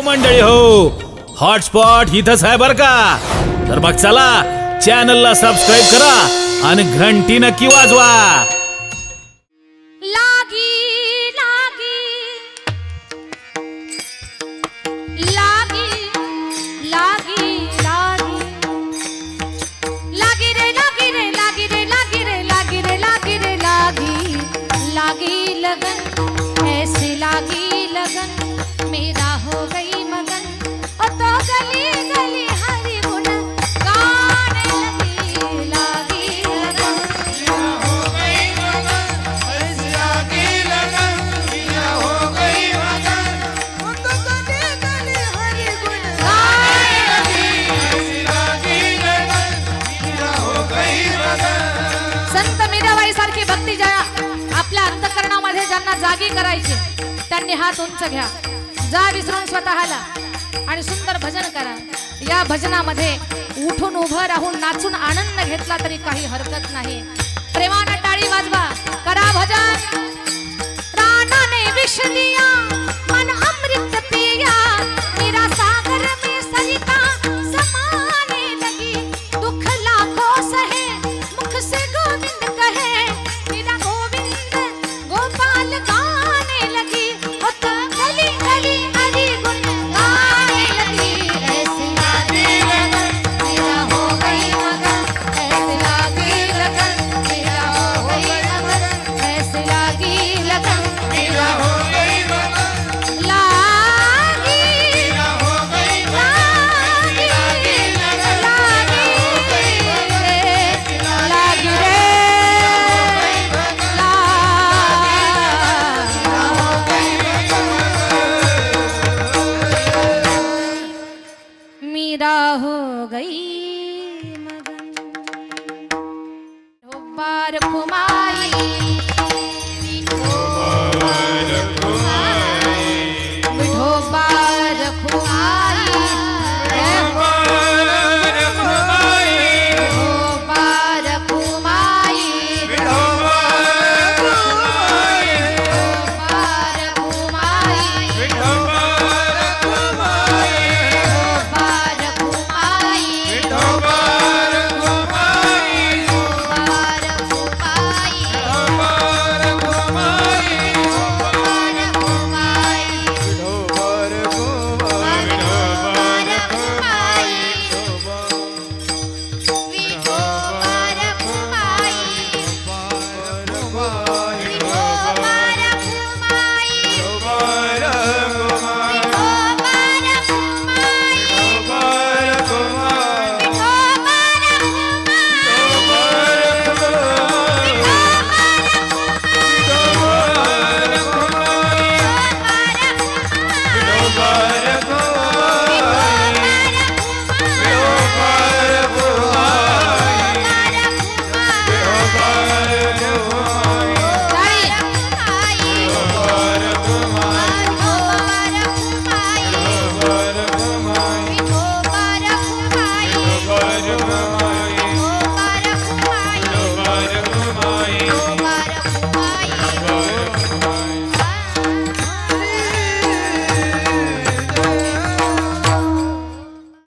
हो मंडळी हो. हॉटस्पॉट इथंच आहे बर का? तर मग चला चॅनलला सबस्क्राईब करा आणि घंटी नक्की वाजवा. लागी लागी. लागी लागी लागी. लागी रे लागी रे लागी रे लागी रे लागी रे लागी रे लागी. लागी लगन ऐसे लागी लगन. आपल्या अंतकरणामध्ये ज्यांना जागी करायची त्यांनी हात उंच घ्या. जा विसरून स्वतःला आणि सुंदर भजन करा. या भजनामध्ये उठून उभं राहून नाचून आनंद घेतला तरी काही हरकत नाही. प्रेमानं टाळी वाजवा. करा भजन. प्राणाने विष दिया. विदा हो गई मगन। पार कुमाई Hare